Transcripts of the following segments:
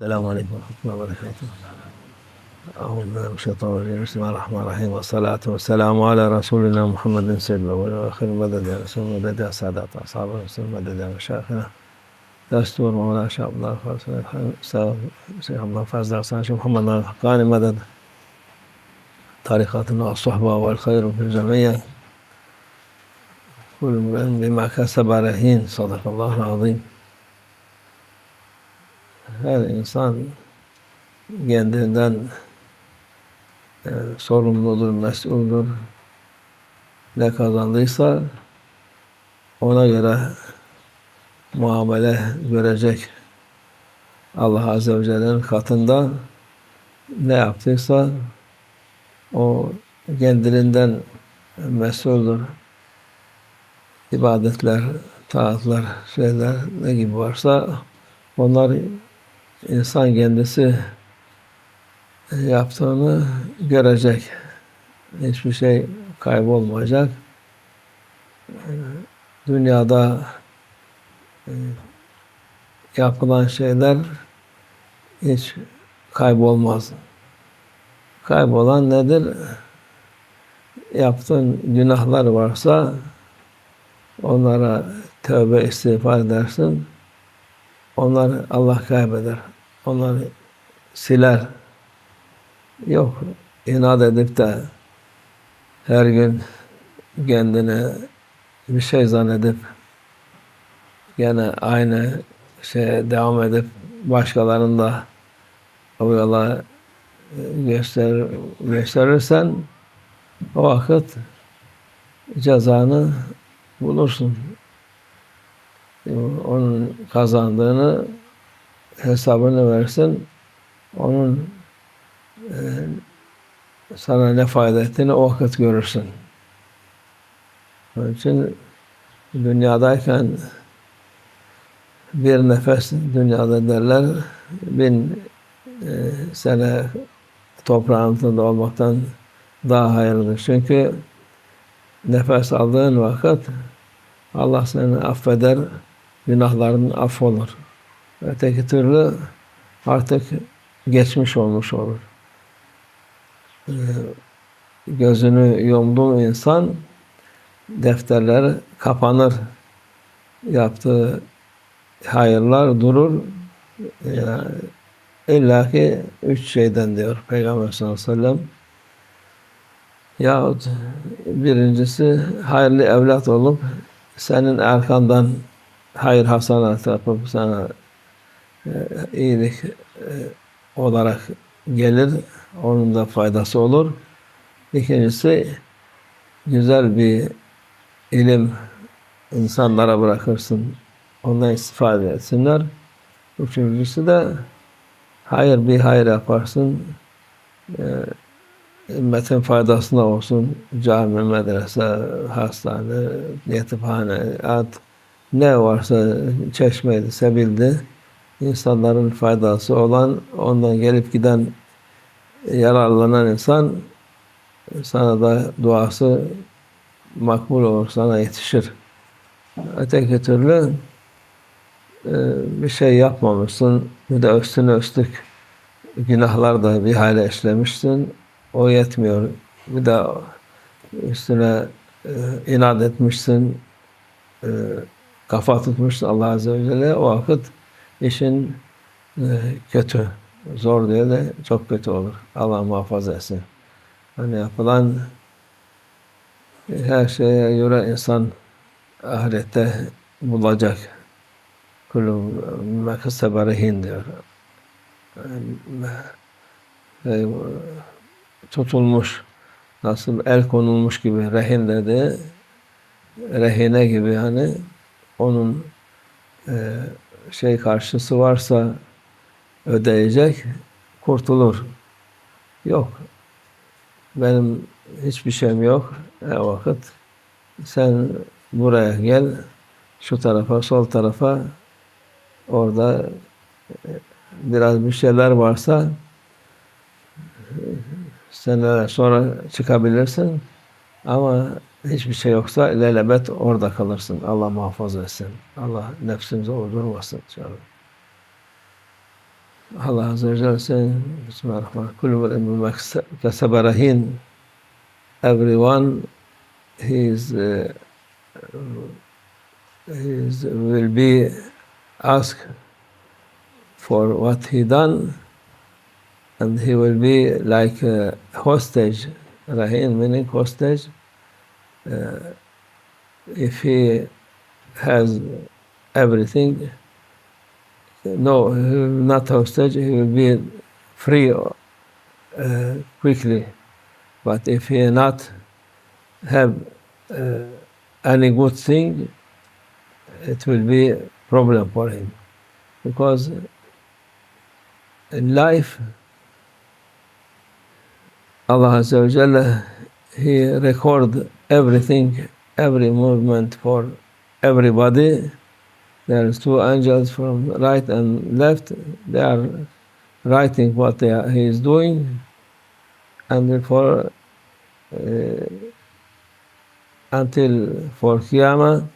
السلام عليكم ورحمة الله وبركاته. أعوذ بالله من الشيطان الرجيم. بسم الله الرحمن الرحيم. والصلاة والسلام على رسولنا محمد سيد الأول والآخر. مدد يا رسول مدد يا سادات أصحاب الرسول مدد يا مشايخنا. دستور مولانا عبد الله فاز شيخ الله فاز درسان شيخ محمد الحقاني. مدد طريقتنا الصحبة والخير في الجميع. كل امرئ بما كسب رهين صدق الله العظيم. Her insan kendinden e, sorumludur, mesuldur. Ne kazandıysa ona göre muamele görecek. Allah Azze ve Celle'nin katında ne yaptıysa o kendiliğinden mesuldür. İbadetler, taatlar, şeyler ne gibi varsa onlar insan kendisi yaptığını görecek. Hiçbir şey kaybolmayacak. Dünyada e, yapılan şeyler hiç kaybolmaz. Kaybolan nedir? Yaptığın günahlar varsa onlara tövbe istiğfar edersin. Onlar Allah kaybeder. Onları siler. Yok. inat edip de her gün kendini bir şey zannedip gene aynı şeye devam edip başkalarını da o yola göster, gösterirsen o vakit cezanı bulursun. Onun kazandığını hesabını versin. Onun e, sana ne fayda ettiğini o vakit görürsün. Onun için dünyadayken bir nefes dünyada derler bin e, sene toprağın altında olmaktan daha hayırlıdır. Çünkü nefes aldığın vakit Allah seni affeder, günahların affolur. Öteki türlü artık geçmiş olmuş olur. Ee, gözünü yumduğu insan defterler kapanır. Yaptığı hayırlar durur. Yani İlla ki üç şeyden diyor Peygamber sallallahu aleyhi ve sellem. Yahut birincisi hayırlı evlat olup senin arkandan hayır hasanat yapıp sana iyilik e, olarak gelir. Onun da faydası olur. İkincisi güzel bir ilim insanlara bırakırsın. Ondan istifade etsinler. Üçüncüsü de hayır bir hayır yaparsın. E, ümmetin faydasına olsun. Cami, medrese, hastane, yetimhane, ad, ne varsa çeşmeydi, sebildi. İnsanların faydası olan, ondan gelip giden yararlanan insan sana da duası makbul olur, sana yetişir. Öteki türlü e, bir şey yapmamışsın, bir de üstüne üstlük günahlar da bir hale işlemişsin. O yetmiyor. Bir de üstüne e, inat etmişsin, e, kafa tutmuşsun Allah Azze ve Celle. O vakit işin e, kötü, zor diye de çok kötü olur. Allah muhafaza etsin. Hani yapılan her şeye göre insan ahirette bulacak. Kullu mekasebe rehin diyor. Yani, tutulmuş, nasıl el konulmuş gibi rehin dedi, rehine gibi yani onun e, şey karşısı varsa ödeyecek, kurtulur. Yok. Benim hiçbir şeyim yok. E vakit sen buraya gel, şu tarafa, sol tarafa orada biraz bir şeyler varsa seneler sonra çıkabilirsin. Ama hiçbir şey yoksa lelebet orada kalırsın. Allah muhafaza etsin. Allah nefsimize uydurmasın canım. Allah Azze ve Celle saying, Bismillahirrahmanirrahim. Kullu ve emru kasabarahin. Everyone his, uh, his will be asked for what he done and he will be like a hostage. Rahin meaning hostage. Uh, if he has everything, no, not hostage, he will be free uh, quickly. But if he not have uh, any good thing, it will be a problem for him. Because in life, Allah Azza wa Jalla, He record everything, every movement for everybody. There is two angels from right and left. They are writing what they are, he is doing, and therefore uh, until for Qiyamah,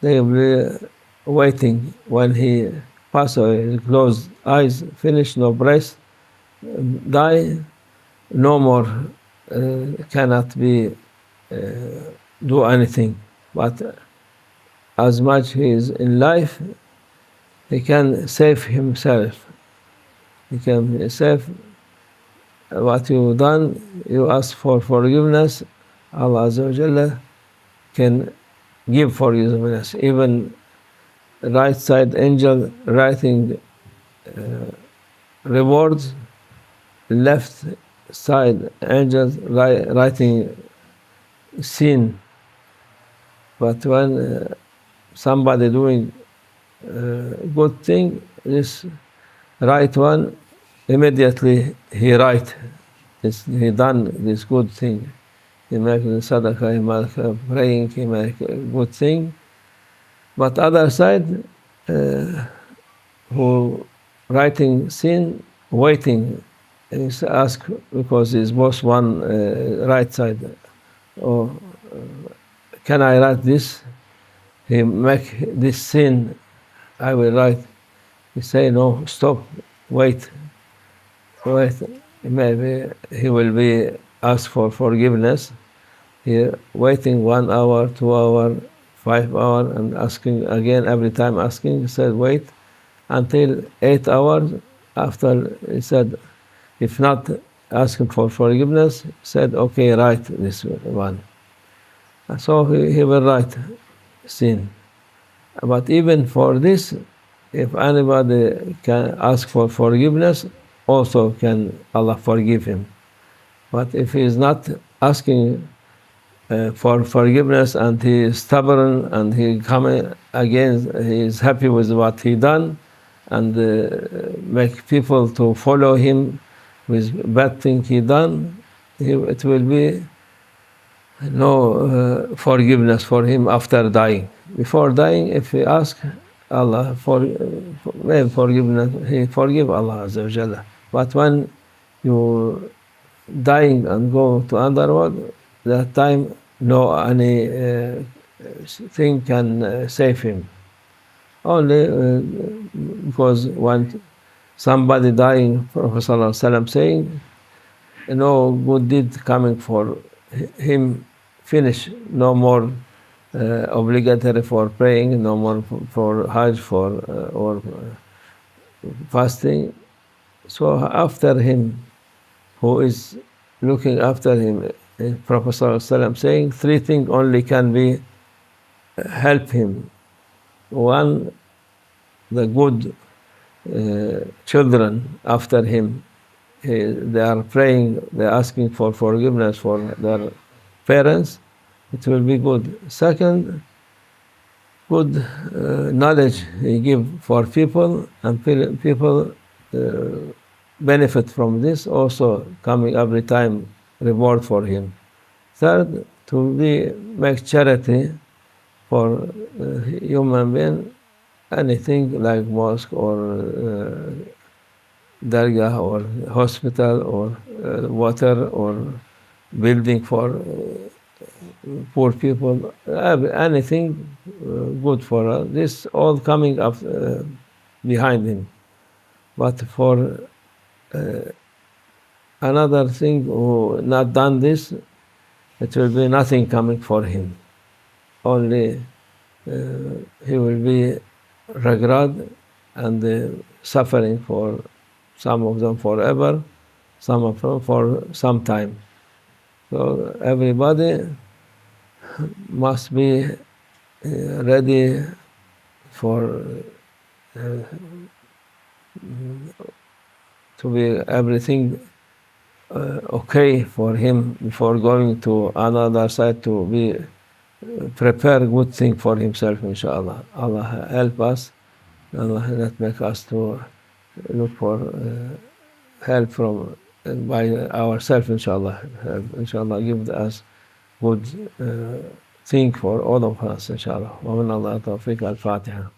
they will be waiting when he pass away, close eyes, finish, no breath, die, no more uh, cannot be do anything. But as much he is in life, he can save himself. He can save what you done. You ask for forgiveness. Allah Azza can give forgiveness. Even right side angel writing uh, rewards, left side angels wri- writing sin. But when uh, somebody doing uh, good thing, this right one immediately he write this, he done this good thing. He make the sadaqah, he make praying, he make good thing. But other side, uh, who writing sin, waiting, is ask because it's both one uh, right side. Or uh, can I write this? He make this sin, I will write. He say no, stop, wait, wait. Maybe he will be asked for forgiveness. He waiting one hour, two hour, five hour, and asking again every time asking. He said wait until eight hours. After he said, if not asking for forgiveness, said okay, write this one. And so he, he will write sin. But even for this, if anybody can ask for forgiveness, also can Allah forgive him. But if he is not asking uh, for forgiveness and he is stubborn and he coming again, he is happy with what he done and uh, make people to follow him with bad thing he done, he, it will be no uh, forgiveness for him after dying. Before dying, if he ask Allah for uh, forgiveness, he forgive Allah Azza wa Jalla. But when you dying and go to another world, that time no any uh, thing can uh, save him. Only uh, because when somebody dying, Prophet Wasallam saying, no good deed coming for him finish, no more uh, obligatory for praying, no more for, Hajj, for uh, or uh, fasting. So after him, who is looking after him, uh, Prophet ﷺ saying three things only can be uh, help him. One, the good children after him, he, they are praying, they are asking for forgiveness for their parents. It will be good. Second, good uh, knowledge he give for people, and pe- people uh, benefit from this. Also, coming every time reward for him. Third, to be make charity for uh, human being, anything like mosque or uh, dargah or hospital or uh, water or building for uh, poor people, uh, anything uh, good for us. This all coming up uh, behind him. But for uh, another thing who not done this, it will be nothing coming for him. Only uh, he will be regret and suffering for some of them forever, some of them for some time. So everybody must be uh, ready for uh, to be everything uh, okay for him before going to another side to be prepare good thing for himself inşallah. Allah help us. Allah that make us to look for uh, help from uh, by ourselves inşallah. İnşallah give us good uh, thing for all of us inşallah. Ve min Allah tevfik. El Fatiha.